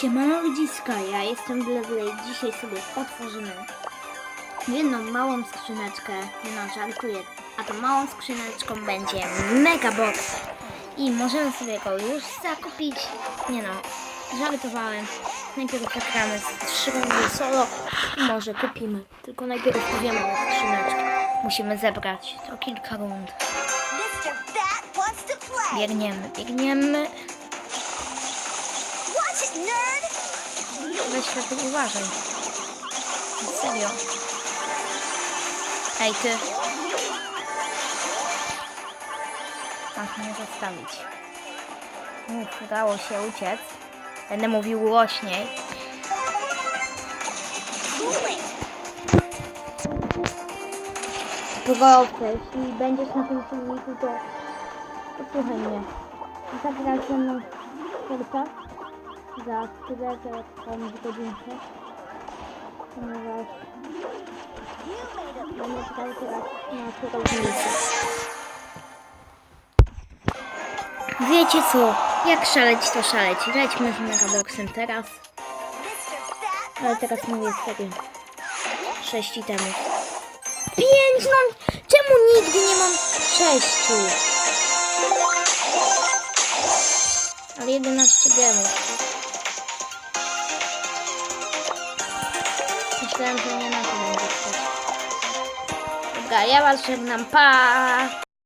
Siemano ludziska, ja jestem Blevlej. Dzisiaj sobie otworzymy jedną małą skrzyneczkę. Nie no, żartuję. A tą małą skrzyneczką będzie Mega Box. I możemy sobie go już zakupić. Nie no, żartowałem. Najpierw zagramy z trzy solo. i Może kupimy. Tylko najpierw powiemy o skrzyneczkę. Musimy zebrać to kilka rund. Biegniemy, biegniemy. Weź lepiej uważaj. Serio. Ej, ty. Masz mnie zostawić. Uff, udało się uciec. Będę mówił głośniej. Proszę, jeśli będziesz na tym filmiku, to posłuchaj mnie. Zagrać ze mną serca za że trwam w godzinkę. Ponieważ będę grał teraz na kierownicy. Wiecie co? Jak szaleć, to szaleć. Lećmy z Megaboxem teraz. Ale teraz mówię serio. Sześć itemów. Pięć mam! Czemu nigdy nie mam sześciu? Ale 11 gemów. Myślałem, że nie na to będzie stać. Dobra, ja was żegnam. Pa!